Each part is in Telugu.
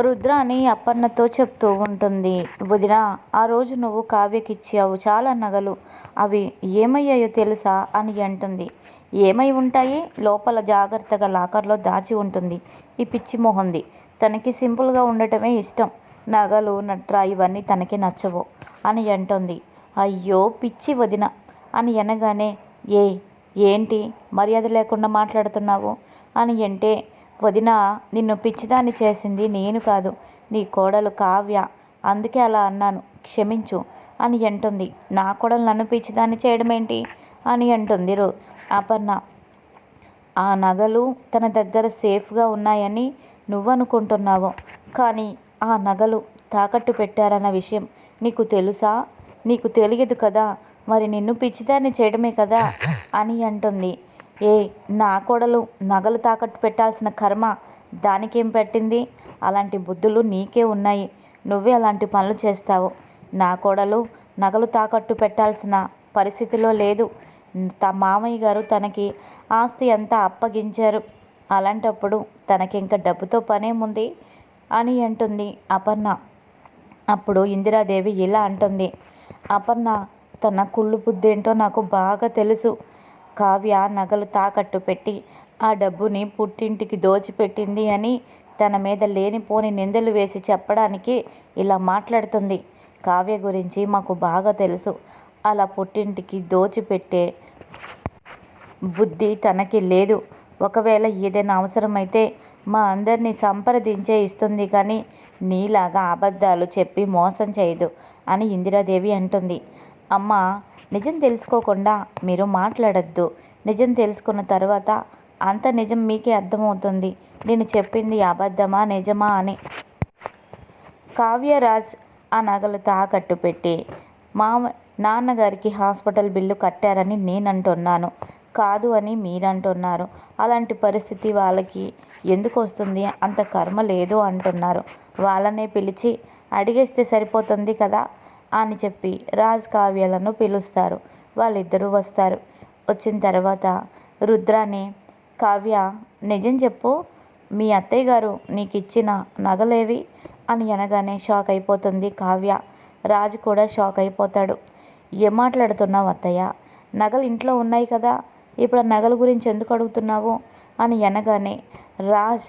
రుద్ర అని అప్పన్నతో చెప్తూ ఉంటుంది. వదిన ఆ రోజు నువ్వు కావ్యకిచ్చావు. చాలా నగలు. అవి ఏమయ్యాయో తెలుసా? అని అంటుంది. ఏమై ఉంటాయి? లోపల జాగ్రత్తగా లాకర్లో దాచి ఉంటుంది. ఈ పిచ్చి మొహంది. తనకి సింపుల్గా ఉండటమే ఇష్టం. నగలు నట్రా ఇవన్నీ తనకి నచ్చవు అని అంటుంది. అయ్యో పిచ్చి వదిన! అని అనగానే ఏ ఏంటి? మర్యాద లేకుండా మాట్లాడుతున్నావు? అని అంటే వదిన నిన్ను పిచ్చిదాన్ని చేసింది నేను కాదు నీ కోడలు కావ్య. అందుకే అలా అన్నాను. క్షమించు అని అంటుంది. నా కోడలు నన్ను పిచ్చిదాన్ని చేయడం ఏంటి అని అంటుంది రో అపర్ణ. ఆ నగలు తన దగ్గర సేఫ్గా ఉన్నాయని నువ్వు అనుకుంటున్నావు కానీ ఆ నగలు తాకట్టు పెట్టారన్న విషయం నీకు తెలుసా? నీకు తెలియదు కదా? మరి నిన్ను పిచ్చిదాన్ని చేయడమే కదా? అని అంటుంది. ఏ నా కోడలు నగలు తాకట్టు పెట్టాల్సిన కర్మ దానికేం పెట్టింది? అలాంటి బుద్ధులు నీకే ఉన్నాయి. నువ్వే అలాంటి పనులు చేస్తావు. నా కోడలు నగలు తాకట్టు పెట్టాల్సిన పరిస్థితిలో లేదు. త మామయ్య గారు తనకి ఆస్తి అంతా అప్పగించారు. అలాంటప్పుడు తనకి ఇంకా డబ్బుతో పనేముంది అని అంటుంది అపర్ణ. అప్పుడు ఇందిరాదేవి ఇలా అంటుంది. అపర్ణ తన కుళ్ళు బుద్ధి ఏంటో నాకు బాగా తెలుసు. కావ్య నగలు తాకట్టు పెట్టి ఆ డబ్బుని పుట్టింటికి దోచిపెట్టింది అని తన మీద లేనిపోని నిందలు వేసి చెప్పడానికి ఇలా మాట్లాడుతుంది. కావ్య గురించి మాకు బాగా తెలుసు. అలా పుట్టింటికి దోచిపెట్టే బుద్ధి తనకి లేదు. ఒకవేళ ఏదైనా అవసరమైతే మా అందరినీ సంప్రదించే ఇస్తుంది కానీ నీలాగా అబద్ధాలు చెప్పి మోసం చేయదు అని ఇందిరాదేవి అంటుంది. అమ్మ నిజం తెలుసుకోకుండా మీరు మాట్లాడద్దు. నిజం తెలుసుకున్న తర్వాత అంత నిజం మీకే అర్థమవుతుంది. నేను చెప్పింది అబద్ధమా నిజమా అని. కావ్యరాజ్ ఆ నగలు తాకట్టు పెట్టి మామ నాన్నగారికి హాస్పిటల్ బిల్లు కట్టారని నేను అంటున్నాను కాదు అని మీరంటున్నారు. అలాంటి పరిస్థితి వాళ్ళకి ఎందుకు వస్తుంది? అంత కర్మ లేదు అంటున్నారు. వాళ్ళనే పిలిచి అడిగేస్తే సరిపోతుంది కదా? అని చెప్పి రాజ్ కావ్యాలను పిలుస్తారు. వాళ్ళిద్దరూ వస్తారు. వచ్చిన తర్వాత రుద్రాని కావ్య నిజం చెప్పు. మీ అత్తయ్య గారు నీకు ఇచ్చిన నగలేవి? అని అనగానే షాక్ అయిపోతుంది కావ్య. రాజు కూడా షాక్ అయిపోతాడు. ఏం మాట్లాడుతున్నావు అత్తయ్య? నగలు ఇంట్లో ఉన్నాయి కదా. ఇప్పుడు ఆ నగల గురించి ఎందుకు అడుగుతున్నావు? అని అనగానే రాజ్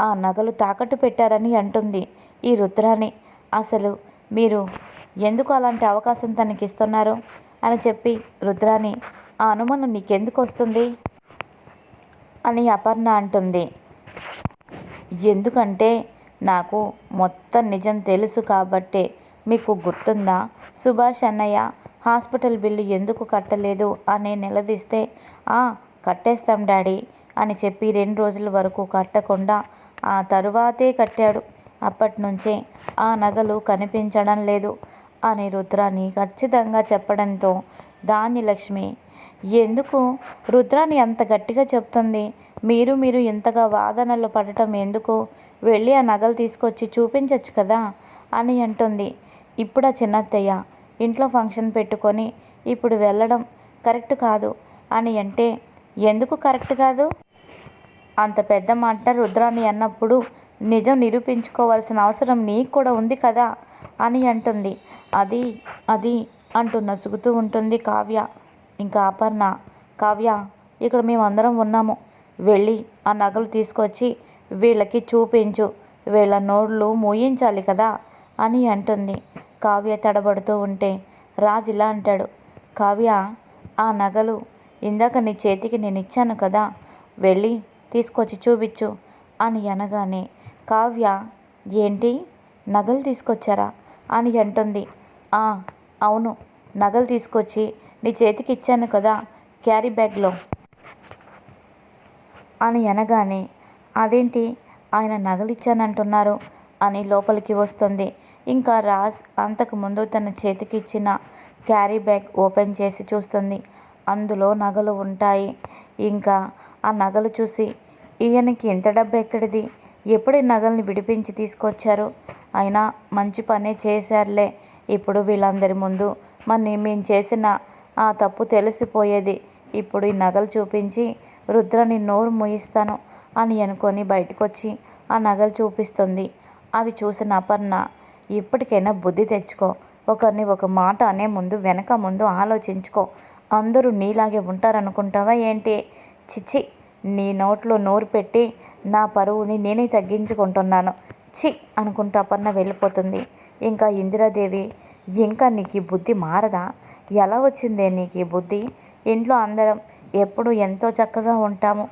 ఆ నగలు తాకట్టు పెట్టారని అంటుంది ఈ రుద్రాని. అసలు మీరు ఎందుకు అలాంటి అవకాశం తనకి ఇస్తున్నారు అని చెప్పి రుద్రాని ఆ అనుమానం నీకెందుకు వస్తుంది అని అపర్ణ అంటుంది. ఎందుకంటే నాకు మొత్తం నిజం తెలుసు కాబట్టే మీకు గుర్తుందా? సుభాష్ అన్నయ్య హాస్పిటల్ బిల్లు ఎందుకు కట్టలేదు అని నిలదీస్తే "ఆ, కట్టేస్తాం డాడీ అని చెప్పి రెండు రోజుల వరకు కట్టకుండా ఆ తరువాతే కట్టాడు. అప్పటి నుంచే ఆ నగలు కనిపించడం లేదు. అని రుద్రాన్ని ఖచ్చితంగా చెప్పడంతో ధాన్యలక్ష్మి ఎందుకు? రుద్రాని అంత గట్టిగా చెప్తుంది. మీరు మీరు ఇంతగా వాదనలు పడటం ఎందుకు? వెళ్ళి ఆ నగలు తీసుకొచ్చి చూపించవచ్చు కదా అని అంటుంది. ఇప్పుడు ఆ చిన్నత్తయ్య ఇంట్లో ఫంక్షన్ పెట్టుకొని ఇప్పుడు వెళ్ళడం కరెక్ట్ కాదు అని అంటే ఎందుకు కరెక్ట్ కాదు? అంత పెద్ద మాట రుద్రాన్ని అన్నప్పుడు నిజం నిరూపించుకోవాల్సిన అవసరం నీకు కూడా ఉంది కదా అని అంటుంది. అది అది అంటూ నసుగుతూ ఉంటుంది కావ్య. ఇంకా అపర్ణ కావ్య ఇక్కడ మేమందరం ఉన్నాము. వెళ్ళి ఆ నగలు తీసుకొచ్చి వీళ్ళకి చూపించు వీళ్ళ నోళ్ళు మూయించాలి కదా అని అంటుంది. కావ్య తడబడుతూ ఉంటే రాజు ఇలా అంటాడు. కావ్య ఆ నగలు ఇందాక నీ చేతికి నేను ఇచ్చాను కదా వెళ్ళి తీసుకొచ్చి చూపించు అని అనగానే కావ్య ఏంటి? నగలు తీసుకొచ్చారా? అని అంటుంది. అవును. నగలు తీసుకొచ్చి నీ చేతికి ఇచ్చాను కదా క్యారీ బ్యాగ్లో. అని అనగానే అదేంటి? ఆయన నగలిచ్చానంటున్నారు అని లోపలికి వస్తుంది. ఇంకా రాజ్ అంతకుముందు తన చేతికి ఇచ్చిన క్యారీ బ్యాగ్ ఓపెన్ చేసి చూస్తుంది. అందులో నగలు ఉంటాయి. ఇంకా ఆ నగలు చూసి ఈయనకి ఇంత డబ్బు ఎక్కడిది? ఎప్పుడు నగల్ని విడిపించి తీసుకొచ్చారు? అయినా మంచి పనే చేశారులే. ఇప్పుడు వీళ్ళందరి ముందు మన మేము చేసిన ఆ తప్పు తెలిసిపోయేది. ఇప్పుడు ఈ నగలు చూపించి రుద్రని నోరు మూయిస్తాను అని అనుకొని బయటకు వచ్చి ఆ నగలు చూపిస్తుంది. అవి చూసిన అపర్ణ ఇప్పటికైనా బుద్ధి తెచ్చుకో. ఒకరిని ఒక మాట అనే ముందు వెనక ముందు ఆలోచించుకో. అందరూ నీలాగే ఉంటారనుకుంటావా ఏంటి? చిచి నీ నోట్లో నోరు పెట్టి నా పరువుని నేనే తగ్గించుకుంటున్నాను. చి అనుకుంటూ అపర్ణ వెళ్ళిపోతుంది. ఇంకా ఇందిరాదేవి ఇంకా నీకు ఈ బుద్ధి మారదా? ఎలా వచ్చిందే నీకు ఈ బుద్ధి? ఇంట్లో అందరం ఎప్పుడు ఎంతో చక్కగా ఉంటాము.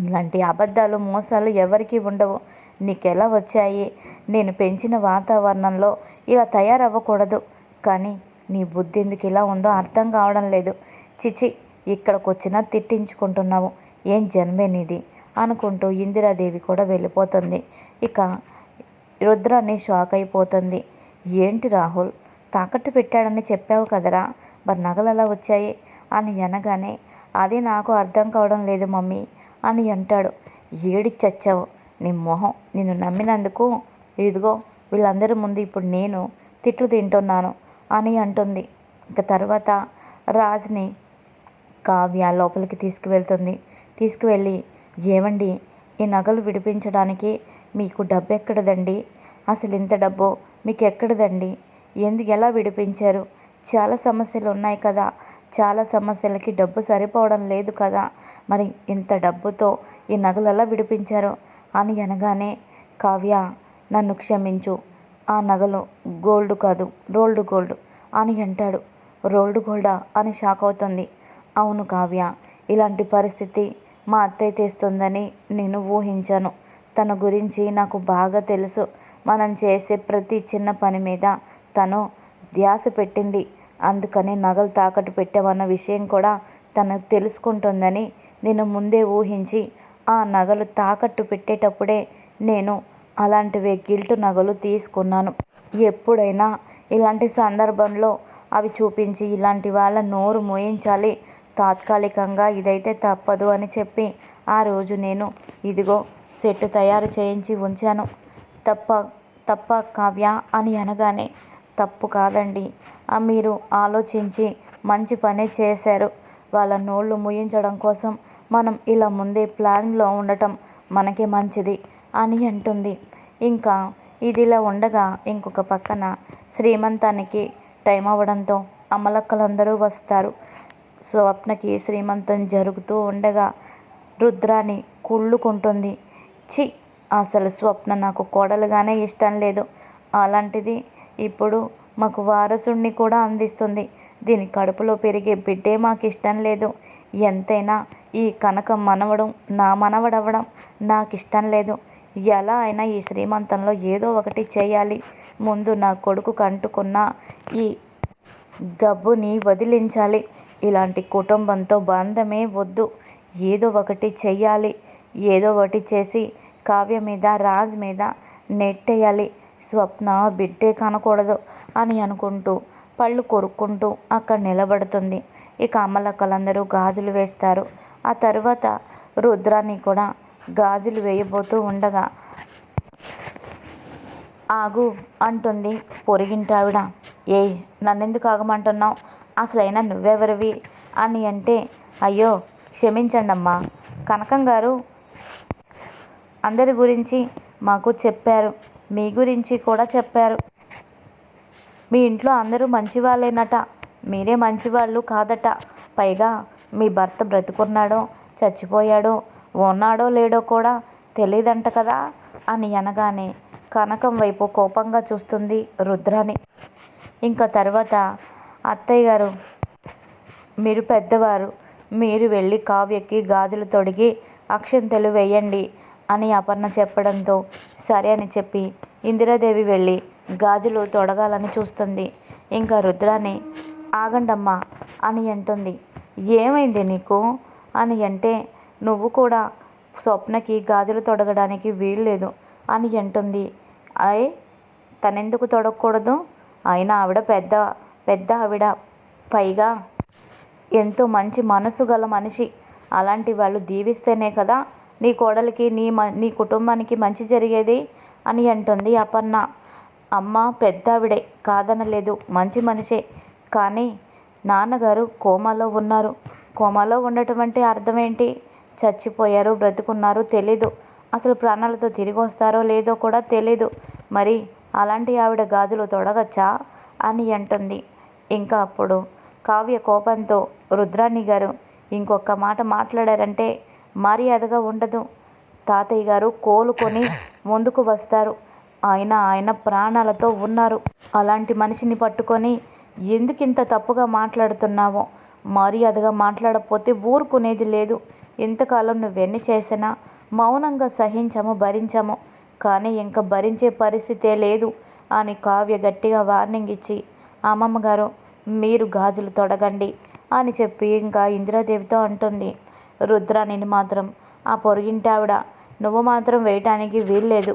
ఇలాంటి అబద్ధాలు మోసాలు ఎవరికీ ఉండవు. నీకెలా వచ్చాయి? నేను పెంచిన వాతావరణంలో ఇలా తయారవ్వకూడదు. కానీ నీ బుద్ధి ఎందుకు ఇలా ఉందో అర్థం కావడం లేదు. చిచి ఇక్కడికి వచ్చినా తిట్టించుకుంటున్నావు. ఏం జన్మే నీది? అనుకుంటూ ఇందిరాదేవి కూడా వెళ్ళిపోతుంది. ఇక రుద్రాన్ని షాక్ అయిపోతుంది. ఏంటి రాహుల్? తాకట్టు పెట్టాడని చెప్పావు కదరా? మరి నగలు అలా వచ్చాయి? అని అనగానే అది నాకు అర్థం కావడం లేదు మమ్మీ అని అంటాడు. ఏడి చచ్చావు? నీ మొహం నిన్ను నమ్మినందుకు? ఇదిగో వీళ్ళందరి ముందు ఇప్పుడు నేను తిట్లు తింటున్నాను అని అంటుంది. ఇక తర్వాత రాజ్ని కావ్య లోపలికి తీసుకువెళ్తుంది. తీసుకువెళ్ళి ఏమండి ఈ నగలు విడిపించడానికి మీకు డబ్బు ఎక్కడదండి? అసలు ఇంత డబ్బు మీకు ఎక్కడదండి? ఎందుకు ఎలా విడిపించారు? చాలా సమస్యలు ఉన్నాయి కదా. చాలా సమస్యలకి డబ్బు సరిపోవడం లేదు కదా. మరి ఇంత డబ్బుతో ఈ నగలు ఎలా విడిపించారు? అని అనగానే కావ్య నన్ను క్షమించు. ఆ నగలు గోల్డ్ కాదు రోల్డ్ గోల్డ్ అని అంటాడు. రోల్డ్ గోల్డా అని షాక్ అవుతుంది. అవును కావ్య ఇలాంటి పరిస్థితి మా అత్తయ్య తెస్తుందని నేను ఊహించాను. తన గురించి నాకు బాగా తెలుసు. మనం చేసే ప్రతి చిన్న పని మీద తను ధ్యాస పెట్టింది. అందుకని నగలు తాకట్టు పెట్టామన్న విషయం కూడా తను తెలుసుకుంటుందని నేను ముందే ఊహించి ఆ నగలు తాకట్టు పెట్టేటప్పుడే నేను అలాంటివే గిల్టు నగలు తీసుకున్నాను. ఎప్పుడైనా ఇలాంటి సందర్భంలో అవి చూపించి ఇలాంటి వాళ్ళ నోరు మోయించాలి. తాత్కాలికంగా ఇదైతే తప్పదు అని చెప్పి ఆ రోజు నేను ఇదిగో సెట్ తయారు చేయించి ఉంచాను. తప్ప తప్ప కావ్య అని అనగానే తప్పు కాదండి. మీరు ఆలోచించి మంచి పనే చేశారు. వాళ్ళ నోళ్ళు ముయించడం కోసం మనం ఇలా ముందే ప్లాన్లో ఉండటం మనకి మంచిది అని అంటుంది. ఇంకా ఇదిలా ఉండగా ఇంకొక పక్కన శ్రీమంతానికి టైం అవ్వడంతో అమలక్కలందరూ వస్తారు. స్వప్నకి శ్రీమంతం జరుగుతూ ఉండగా రుద్రాని కుళ్ళుకుంటుంది. చి అసలు స్వప్న నాకు కోడలుగానే ఇష్టం లేదు. అలాంటిది ఇప్పుడు మాకు వారసుణ్ణి కూడా అందిస్తుంది. దీని కడుపులో పెరిగే బిడ్డే మాకు ఇష్టం లేదు. ఎంతైనా ఈ కనకం మనవడం నా మనవడవడం నాకు ఇష్టం లేదు. ఎలా అయినా ఈ శ్రీమంతంలో ఏదో ఒకటి చేయాలి. ముందు నా కొడుకు కంటుకున్న ఈ గబ్బుని వదిలించాలి. ఇలాంటి కుటుంబంతో బంధమే వద్దు. ఏదో ఒకటి చెయ్యాలి. ఏదో ఒకటి చేసి కావ్య మీద రాజ్ మీద నెట్టేయాలి. స్వప్న బిడ్డే కనకూడదు అని అనుకుంటూ పళ్ళు కొరుక్కుంటూ అక్కడ నిలబడుతుంది. ఇక అమ్మలక్కలందరూ గాజులు వేస్తారు. ఆ తర్వాత రుద్రాన్ని కూడా గాజులు వేయబోతూ ఉండగా ఆగు అంటుంది పొరిగింటావిడ. ఏ నన్నెందుకు ఆగమంటున్నావు? అసలైనా నువ్వెవరివి? అని అంటే అయ్యో క్షమించండమ్మా. కనకం గారు అందరి గురించి మాకు చెప్పారు. మీ గురించి కూడా చెప్పారు. మీ ఇంట్లో అందరూ మంచివాళ్ళేనట. మీరే మంచివాళ్ళు కాదట. పైగా మీ భర్త బ్రతుకున్నాడో చచ్చిపోయాడో ఉన్నాడో లేడో కూడా తెలియదంట కదా అని అనగానే కనకం వైపు కోపంగా చూస్తుంది రుద్రాని. ఇంకా తర్వాత అత్తయ్య గారు మీరు పెద్దవారు మీరు వెళ్ళి కావ్యకి గాజులు తొడిగి అక్షంతలు వేయండి. అని అపర్ణ చెప్పడంతో సరే అని చెప్పి ఇందిరాదేవి వెళ్ళి గాజులు తొడగాలని చూస్తుంది. ఇంకా రుద్రాని ఆగండమ్మా అని అంటుంది. ఏమైంది నీకు? అని అంటే నువ్వు కూడా స్వప్నకి గాజులు తొడగడానికి వీల్లేదు అని అంటుంది. అయ్ తనెందుకు తొడగకూడదు? అయినా ఆవిడ పెద్ద పెద్ద ఆవిడ. పైగా ఎంతో మంచి మనసు గల మనిషి. అలాంటి వాళ్ళు దీవిస్తేనే కదా నీ కోడలికి నీ మ నీ కుటుంబానికి మంచి జరిగేది? అని అంటుంది అపర్ణ. అమ్మ పెద్దావిడే కాదనలేదు మంచి మనిషే. కానీ నాన్నగారు కోమాలో ఉన్నారు. కోమాలో ఉండటం అంటే అర్థం ఏంటి చచ్చిపోయారు బ్రతుకున్నారు తెలీదు. అసలు ప్రాణాలతో తిరిగి వస్తారో లేదో కూడా తెలీదు. మరి అలాంటి ఆవిడ గాజులు తొడగచ్చా? అని అంటుంది. ఇంకా అప్పుడు కావ్య కోపంతో రుద్రాణి గారు ఇంకొక మాట మాట్లాడారంటే మర్యాదగా ఉండదు. తాతయ్య గారు కోలుకొని ముందుకు వస్తారు. ఆయన ఆయన ప్రాణాలతో ఉన్నారు. అలాంటి మనిషిని పట్టుకొని ఎందుకింత తప్పుగా మాట్లాడుతున్నావో? మర్యాదగా మాట్లాడకపోతే ఊరుకునేది లేదు. ఇంతకాలం నువ్వెన్ని చేసినా మౌనంగా సహించము భరించము. కానీ ఇంకా భరించే పరిస్థితే లేదు అని కావ్య గట్టిగా వార్నింగ్ ఇచ్చి అమ్మమ్మగారు మీరు గాజులు తొడగండి అని చెప్పి ఇంకా ఇందిరాదేవితో అంటుంది. రుద్రాణిని మాత్రం ఆ పొరుగింటావిడ నువ్వు మాత్రం వేయటానికి వీల్లేదు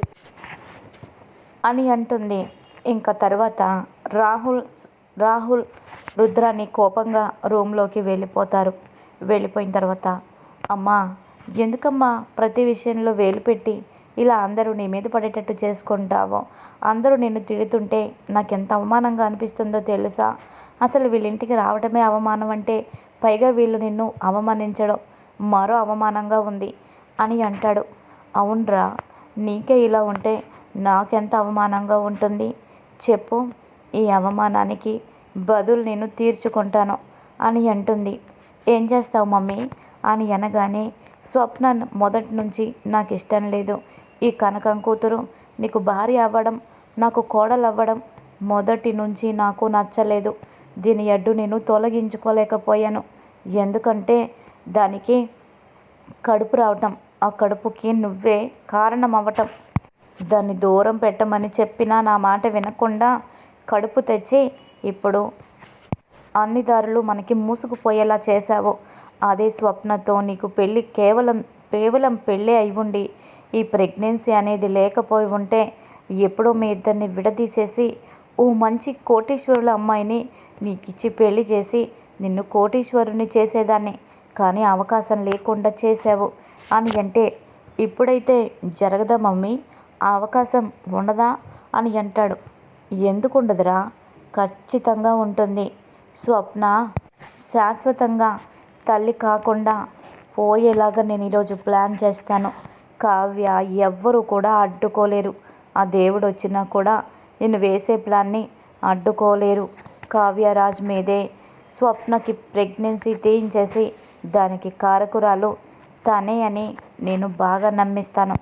అని అంటుంది. ఇంకా తర్వాత రాహుల్ రాహుల్ రుద్రాని కోపంగా రూమ్లోకి వెళ్ళిపోతారు. వెళ్ళిపోయిన తర్వాత అమ్మా ఎందుకమ్మా ప్రతి విషయంలో వేలు పెట్టి ఇలా అందరూ నీ మీద పడేటట్టు చేసుకుంటావో? అందరూ నిన్ను తిడుతుంటే నాకు ఎంత అవమానంగా అనిపిస్తుందో తెలుసా? అసలు వీళ్ళింటికి రావడమే అవమానం అంటే పైగా వీళ్ళు నిన్ను అవమానించడం మరో అవమానంగా ఉంది అని అంటాడు. అవునరా నీకే ఇలా ఉంటే నాకెంత అవమానంగా ఉంటుంది? చెప్పు ఈ అవమానానికి బదులు నేను తీర్చుకుంటాను అని అంటుంది. ఏం చేస్తావు మమ్మీ? అని అనగానే స్వప్న మొదటి నుంచి నాకు ఇష్టం లేదు. ఈ కనకం కూతురు నీకు భార్య అవ్వడం నాకు కోడలు అవ్వడం మొదటి నుంచి నాకు నచ్చలేదు. దీని అడ్డు నేను తొలగించుకోలేకపోయాను. ఎందుకంటే దానికి కడుపు రావటం. ఆ కడుపుకి నువ్వే కారణం అవ్వటం దాన్ని దూరం పెట్టమని చెప్పినా నా మాట వినకుండా కడుపు తెచ్చి ఇప్పుడు అన్ని దారులు మనకి మూసుకుపోయేలా చేశావు. అదే స్వప్నతో నీకు పెళ్ళి కేవలం కేవలం పెళ్ళి అయి ఉండి ఈ ప్రెగ్నెన్సీ అనేది లేకపోయి ఉంటే ఎప్పుడో మీ ఇద్దరిని విడదీసేసి ఓ మంచి కోటీశ్వరుల అమ్మాయిని నీకిచ్చి పెళ్ళి చేసి నిన్ను కోటీశ్వరుని చేసేదాన్ని. కానీ అవకాశం లేకుండా చేసావు అని అంటే ఇప్పుడైతే జరగదా మమ్మీ? ఆ అవకాశం ఉండదా? అని అంటాడు. ఎందుకు ఉండదురా ఖచ్చితంగా ఉంటుంది. స్వప్న శాశ్వతంగా తల్లి కాకుండా పోయేలాగా నేను ఈరోజు ప్లాన్ చేస్తాను. కావ్య ఎవ్వరూ కూడా అడ్డుకోలేరు. ఆ దేవుడు వచ్చినా కూడా నేను వేసే ప్లాన్ని అడ్డుకోలేరు. కావ్యరాజ్ మీదే స్వప్నకి ప్రెగ్నెన్సీ తీయించేసి దానికి కారకురాలు తనే అని నేను బాగా నమ్మిస్తాను.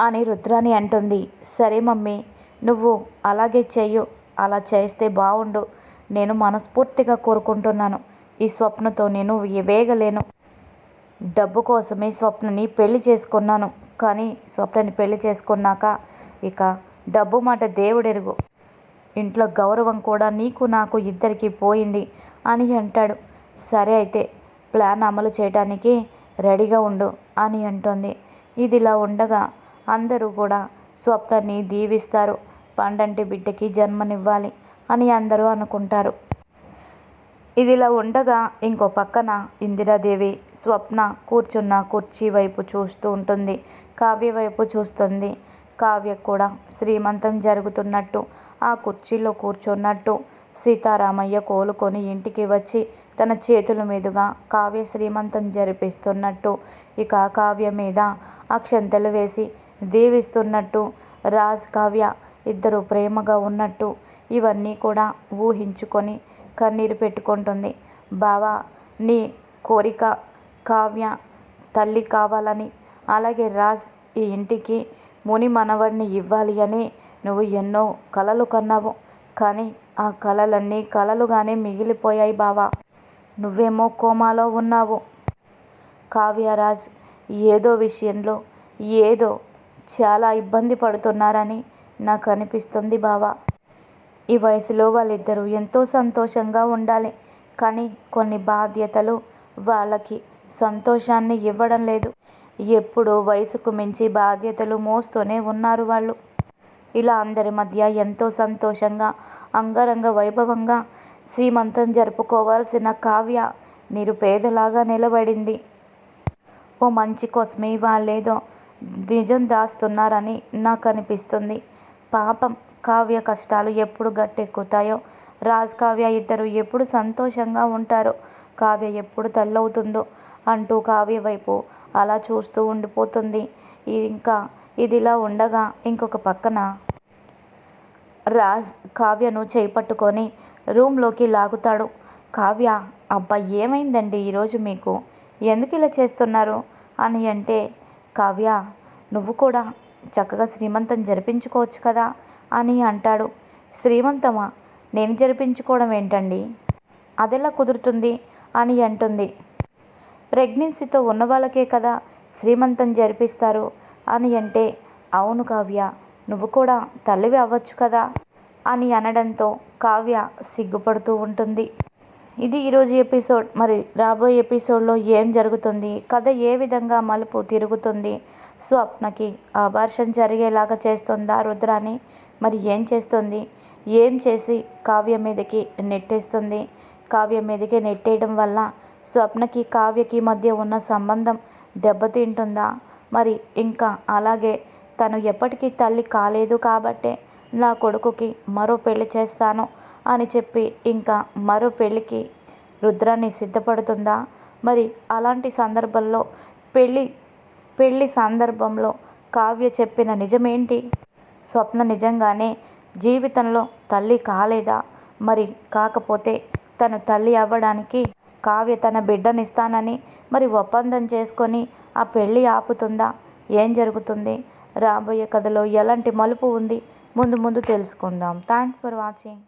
అని రుద్రాని అంటుంది. సరే మమ్మీ నువ్వు అలాగే చెయ్యు. అలా చేస్తే బాగుండు నేను మనస్ఫూర్తిగా కోరుకుంటున్నాను. ఈ స్వప్నతో నేను వేగలేను. డబ్బు కోసమే స్వప్నని పెళ్ళి చేసుకున్నాను. కానీ స్వప్నని పెళ్ళి చేసుకున్నాక ఇక డబ్బు మాట దేవుడెరుగు. ఇంట్లో గౌరవం కూడా నీకు నాకు ఇద్దరికి పోయింది అని అంటాడు. సరే అయితే ప్లాన్ అమలు చేయడానికి రెడీగా ఉండు అని అంటుంది. ఇదిలా ఉండగా అందరూ కూడా స్వప్నని దీవిస్తారు. పండంటి బిడ్డకి జన్మనివ్వాలి అని అందరూ అనుకుంటారు. ఇదిలా ఉండగా ఇంకో పక్కన ఇందిరాదేవి స్వప్న కూర్చున్న కుర్చీ వైపు చూస్తూ ఉంటుంది. కావ్య వైపు చూస్తుంది. కావ్య కూడా శ్రీమంతం జరుగుతున్నట్టు ఆ కుర్చీలో కూర్చున్నట్టు సీతారామయ్య కోలుకొని ఇంటికి వచ్చి తన చేతుల మీదుగా కావ్య శ్రీమంతం జరిపిస్తున్నట్టు. ఇక కావ్య మీద అక్షంతలు వేసి దీవిస్తున్నట్టు. రాజ్ కావ్య ఇద్దరు ప్రేమగా ఉన్నట్టు ఇవన్నీ కూడా ఊహించుకొని కన్నీరు పెట్టుకుంటుంది. బావా నీ కోరిక కావ్య తల్లి కావాలని. అలాగే రాజ్ ఈ ఇంటికి ముని మనవడిని ఇవ్వాలి అని నువ్వు ఎన్నో కలలు కన్నావు. కానీ ఆ కలలన్నీ కలలుగానే మిగిలిపోయాయి బావా. నువ్వేమో కోమాలో ఉన్నావు. కావ్యరాజ్ ఏదో విషయంలో ఏదో చాలా ఇబ్బంది పడుతున్నారని నాకు అనిపిస్తుంది బావా. ఈ వయసులో వాళ్ళిద్దరూ ఎంతో సంతోషంగా ఉండాలి. కానీ కొన్ని బాధ్యతలు వాళ్ళకి సంతోషాన్ని ఇవ్వడం లేదు. ఎప్పుడూ వయసుకు మించి బాధ్యతలు మోస్తూనే ఉన్నారు వాళ్ళు. ఇలా అందరి మధ్య ఎంతో సంతోషంగా అంగరంగ వైభవంగా శ్రీమంతం జరుపుకోవాల్సిన కావ్య నిరుపేదలాగా నిలబడింది. ఓ మంచి కోసమే వాళ్ళేదో నిజం దాస్తున్నారని నాకు అనిపిస్తుంది పాపం కావ్య కష్టాలు ఎప్పుడు గట్టెక్కుతాయో రాజ్ కావ్య ఇద్దరు ఎప్పుడు సంతోషంగా ఉంటారో కావ్య ఎప్పుడు తల్లవుతుందో అంటూ కావ్య వైపు అలా చూస్తూ ఉండిపోతుంది. ఇంకా ఇదిలా ఉండగా ఇంకొక పక్కన రాజ్ కావ్యను చేపట్టుకొని రూమ్లోకి లాగుతాడు. కావ్య అబ్బా ఏమైందండి ఈరోజు మీకు? ఎందుకు ఇలా చేస్తున్నారు? అని అంటే కావ్య నువ్వు కూడా చక్కగా శ్రీమంతం జరిపించుకోవచ్చు కదా? అని అంటాడు. శ్రీమంతమా? నేను జరిపించుకోవడం ఏంటండి? అదెలా కుదురుతుంది? అని అంటుంది. ప్రెగ్నెన్సీతో ఉన్న వాళ్ళకే కదా శ్రీమంతం జరిపిస్తారు. అని అంటే అవును కావ్య నువ్వు కూడా తల్లివి అవ్వచ్చు కదా? అని అనడంతో కావ్య సిగ్గుపడుతూ ఉంటుంది. ఇది ఈరోజు ఎపిసోడ్. మరి రాబోయే ఎపిసోడ్లో ఏం జరుగుతుంది? కథ ఏ విధంగా మలుపు తిరుగుతుంది? స్వప్నకి ఆభాషం జరిగేలాగా చేస్తుందా రుద్రాని? మరి ఏం చేస్తుంది? ఏం చేసి కావ్య మీదకి నెట్టేస్తుంది? కావ్య మీదకి నెట్టేయడం వల్ల స్వప్నకి కావ్యకి మధ్య ఉన్న సంబంధం దెబ్బతింటుందా? మరి ఇంకా అలాగే తను ఎప్పటికీ తల్లి కాలేదు కాబట్టే నా కొడుకుకి మరో పెళ్ళి చేస్తాను అని చెప్పి ఇంకా మరో పెళ్ళికి రుద్రాన్ని సిద్ధపడుతుందా? మరి అలాంటి సందర్భంలో పెళ్ళి పెళ్ళి సందర్భంలో కావ్య చెప్పిన నిజమేంటి? స్వప్న నిజంగానే జీవితంలో తల్లి కాలేదా? మరి కాకపోతే తను తల్లి అవ్వడానికి కావ్య తన బిడ్డనిస్తానని మరి ఒప్పందం చేసుకొని ఆ పెళ్ళి ఆపుతుందా? ఏం జరుగుతుంది? రాబోయే కథలో ఎలాంటి మలుపు ఉంది? ముందు ముందు తెలుసుకుందాం. Thanks for watching